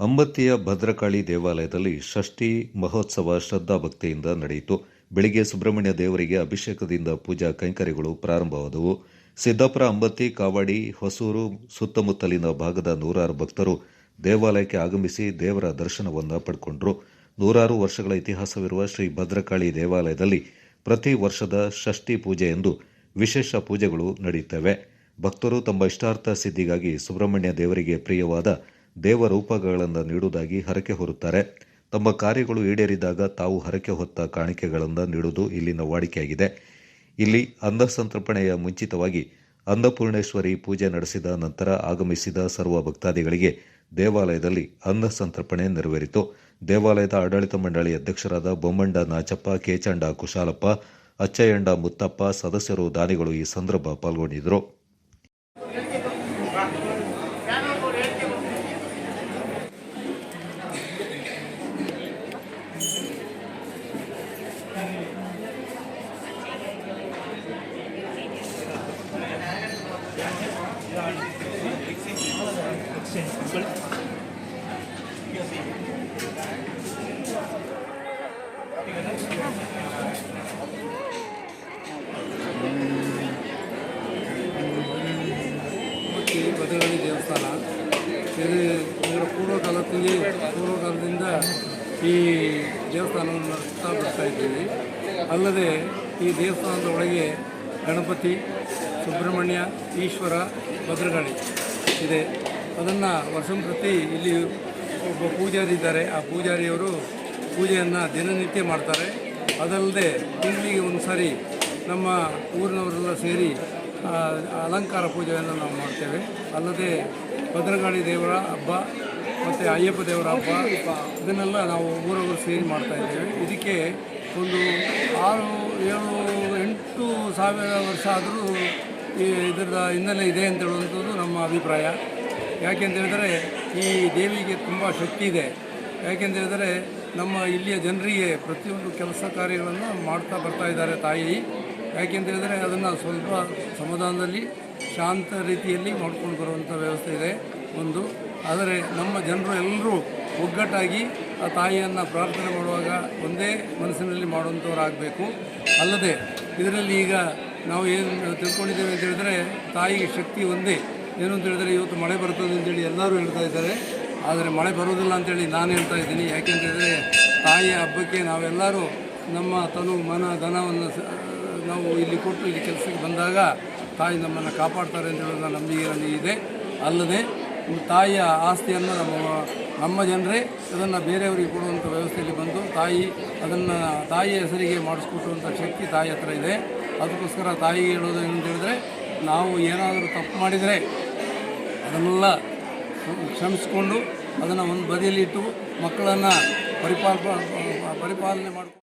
ಅಂಬತ್ತಿಯ ಭದ್ರಕಾಳಿ ದೇವಾಲಯದಲ್ಲಿ ಷಷ್ಠಿ ಮಹೋತ್ಸವ ಶ್ರದ್ಧಾಭಕ್ತಿಯಿಂದ ನಡೆಯಿತು. ಬೆಳಿಗ್ಗೆ ಸುಬ್ರಹ್ಮಣ್ಯ ದೇವರಿಗೆ ಅಭಿಷೇಕದಿಂದ ಪೂಜಾ ಕೈಂಕರ್ಯಗಳು ಪ್ರಾರಂಭವಾದವು. ಸಿದ್ದಾಪುರ ಅಂಬತ್ತಿ ಕಾವಾಡಿ, ಹೊಸೂರು ಸುತ್ತಮುತ್ತಲಿನ ಭಾಗದ ನೂರಾರು ಭಕ್ತರು ದೇವಾಲಯಕ್ಕೆ ಆಗಮಿಸಿ ದೇವರ ದರ್ಶನವನ್ನು ಪಡ್ಕೊಂಡ್ರು. ನೂರಾರು ವರ್ಷಗಳ ಇತಿಹಾಸವಿರುವ ಶ್ರೀ ಭದ್ರಕಾಳಿ ದೇವಾಲಯದಲ್ಲಿ ಪ್ರತಿ ವರ್ಷದ ಷಷ್ಠಿ ಪೂಜೆ ಎಂದು ವಿಶೇಷ ಪೂಜೆಗಳು ನಡೆಯುತ್ತವೆ ಭಕ್ತರು ತಮ್ಮ ಇಷ್ಟಾರ್ಥ ಸಿದ್ಧಿಗಾಗಿ ಸುಬ್ರಹ್ಮಣ್ಯ ದೇವರಿಗೆ ಪ್ರಿಯವಾದ ದೇವರೂಪಗಳನ್ನು ನೀಡುವುದಾಗಿ ಹರಕೆ ಹೊರುತ್ತಾರೆ. ತಮ್ಮ ಕಾರ್ಯಗಳು ಈಡೇರಿದಾಗ ತಾವು ಹರಕೆ ಹೊತ್ತ ಕಾಣಿಕೆಗಳನ್ನು ನೀಡುವುದು ಇಲ್ಲಿನ ವಾಡಿಕೆಯಾಗಿದೆ. ಇಲ್ಲಿ ಅಂಧಸಂತರ್ಪಣೆಯ ಮುಂಚಿತವಾಗಿ ಅನ್ನಪೂರ್ಣೇಶ್ವರಿ ಪೂಜೆ ನಡೆಸಿದ ನಂತರ ಆಗಮಿಸಿದ ಸರ್ವ ಭಕ್ತಾದಿಗಳಿಗೆ ದೇವಾಲಯದಲ್ಲಿ ಅನ್ನ ಸಂತರ್ಪಣೆ ನೆರವೇರಿತು. ದೇವಾಲಯದ ಆಡಳಿತ ಮಂಡಳಿ ಅಧ್ಯಕ್ಷರಾದ ಬೊಮ್ಮಂಡ ನಾಚಪ್ಪ, ಕೇಚಂಡ ಕುಶಾಲಪ್ಪ ಅಚ್ಚಯ್ಯಂಡ ಮುತ್ತಪ್ಪ ಸದಸ್ಯರು ದಾನಿಗಳು ಈ ಸಂದರ್ಭ ಪಾಲ್ಗೊಂಡಿದ್ದರು. ಭದ್ರಕಾಳಿ ದೇವಸ್ಥಾನ ಇದು ಇದರ ಪೂರ್ವಕಾಲದಲ್ಲಿ ಪೂರ್ವಕಾಲದಿಂದ ಈ ದೇವಸ್ಥಾನವನ್ನು ನಡೆಸ್ತಾ ಬರ್ತಾ ಇದ್ದೀವಿ ಅಲ್ಲದೆ ಈ ದೇವಸ್ಥಾನದ ಒಳಗೆ ಗಣಪತಿ, ಸುಬ್ರಹ್ಮಣ್ಯ, ಈಶ್ವರ ಭದ್ರಕಾಳಿ ಇದೆ. ಅದನ್ನು ವರ್ಷಂಪ್ರತಿ ಇಲ್ಲಿ ಒಬ್ಬ ಪೂಜಾರಿ ಇದ್ದಾರೆ ಆ ಪೂಜಾರಿಯವರು ಪೂಜೆಯನ್ನು ದಿನನಿತ್ಯ ಮಾಡ್ತಾರೆ. ಅದಲ್ಲದೆ ತಿಂಗಳಿಗೆ ಒಂದು ಸಾರಿ ನಮ್ಮ ಊರಿನವರೆಲ್ಲ ಸೇರಿ ಅಲಂಕಾರ ಪೂಜೆಯನ್ನು ನಾವು ಮಾಡ್ತೇವೆ. ಅಲ್ಲದೆ ಭದ್ರಕಾಳಿ ದೇವರ ಹಬ್ಬ ಮತ್ತು ಅಯ್ಯಪ್ಪ ದೇವರ ಹಬ್ಬ, ಇದನ್ನೆಲ್ಲ ನಾವು ಊರವರು ಸೇರಿ ಮಾಡ್ತಾ ಇದ್ದೇವೆ. ಇದಕ್ಕೆ ಒಂದು ಆರು, ಏಳು, ಎಂಟು ಸಾವಿರ ವರ್ಷ ಆದರೂ ಇದರ ಹಿನ್ನೆಲೆ ಇದೆ ಅಂತ ಹೇಳುವಂಥದ್ದು ನಮ್ಮ ಅಭಿಪ್ರಾಯ. ಯಾಕೆಂತ ಹೇಳಿದರೆ ಈ ದೇವಿಗೆ ತುಂಬ ಶಕ್ತಿ ಇದೆ. ಯಾಕೆಂತೇಳಿದರೆ ನಮ್ಮ ಇಲ್ಲಿಯ ಜನರಿಗೆ ಪ್ರತಿಯೊಂದು ಕೆಲಸ ಕಾರ್ಯಗಳನ್ನು ಮಾಡ್ತಾ ಬರ್ತಾ ಇದ್ದಾರೆ ತಾಯಿ. ಯಾಕೆಂತೇಳಿದರೆ ಅದನ್ನು ಸ್ವಲ್ಪ ಸಮಾಧಾನದಲ್ಲಿ, ಶಾಂತ ರೀತಿಯಲ್ಲಿ ಮಾಡ್ಕೊಂಡು ಬರುವಂಥ ವ್ಯವಸ್ಥೆ ಇದೆ ಒಂದು. ಆದರೆ ನಮ್ಮ ಜನರು ಎಲ್ಲರೂ ಒಗ್ಗಟ್ಟಾಗಿ ಆ ತಾಯಿಯನ್ನು ಪ್ರಾರ್ಥನೆ ಮಾಡುವಾಗ ಒಂದೇ ಮನಸ್ಸಿನಲ್ಲಿ ಮಾಡುವಂಥವರಾಗಬೇಕು. ಅಲ್ಲದೆ ಇದರಲ್ಲಿ ಈಗ ನಾವು ಏನು ತಿಳ್ಕೊಂಡಿದ್ದೇವೆ ಅಂತ ಹೇಳಿದರೆ ತಾಯಿಗೆ ಶಕ್ತಿ ಒಂದೇ. ಏನು ಅಂತ ಹೇಳಿದರೆ ಇವತ್ತು ಮಳೆ ಬರ್ತದೆ ಅಂತೇಳಿ ಎಲ್ಲರೂ ಹೇಳ್ತಾ ಇದ್ದಾರೆ. ಆದರೆ ಮಳೆ ಬರೋದಿಲ್ಲ ಅಂತೇಳಿ ನಾನು ಹೇಳ್ತಾ ಇದ್ದೀನಿ. ಯಾಕೆಂತ ಹೇಳಿದರೆ ತಾಯಿಯ ಹಬ್ಬಕ್ಕೆ ನಾವೆಲ್ಲರೂ ನಮ್ಮ ತನು ಮನ ಧನವನ್ನು ನಾವು ಇಲ್ಲಿ ಕೊಟ್ಟು ಇಲ್ಲಿ ಕೆಲಸಕ್ಕೆ ಬಂದಾಗ ತಾಯಿ ನಮ್ಮನ್ನು ಕಾಪಾಡ್ತಾರೆ ಅಂತ ಹೇಳೋದು ನಂಬಿಕೆ ನನಗೆ ಇದೆ. ಅಲ್ಲದೆ ತಾಯಿಯ ಆಸ್ತಿಯನ್ನು ನಮ್ಮ ನಮ್ಮ ಜನರೇ ಅದನ್ನು ಬೇರೆಯವರಿಗೆ ಕೊಡುವಂಥ ವ್ಯವಸ್ಥೆಯಲ್ಲಿ ಬಂದು ತಾಯಿ ಅದನ್ನು ತಾಯಿಯ ಹೆಸರಿಗೆ ಮಾಡಿಸ್ಕೊಟ್ಟುವಂಥ ಶಕ್ತಿ ತಾಯಿ ಹತ್ರ ಇದೆ. ಅದಕ್ಕೋಸ್ಕರ ತಾಯಿಗೆ ಹೇಳೋದು ಏನು ಹೇಳಿದ್ರೆ ನಾವು ಏನಾದರೂ ತಪ್ಪು ಮಾಡಿದರೆ ಅದನ್ನೆಲ್ಲ ಕ್ಷಮಿಸಿಕೊಂಡು ಅದನ್ನು ಒಂದು ಬದಿಯಲ್ಲಿಟ್ಟು ಮಕ್ಕಳನ್ನು ಪರಿಪಾಲ ಪರಿಪಾಲನೆ ಮಾಡ್ಕೊಂಡು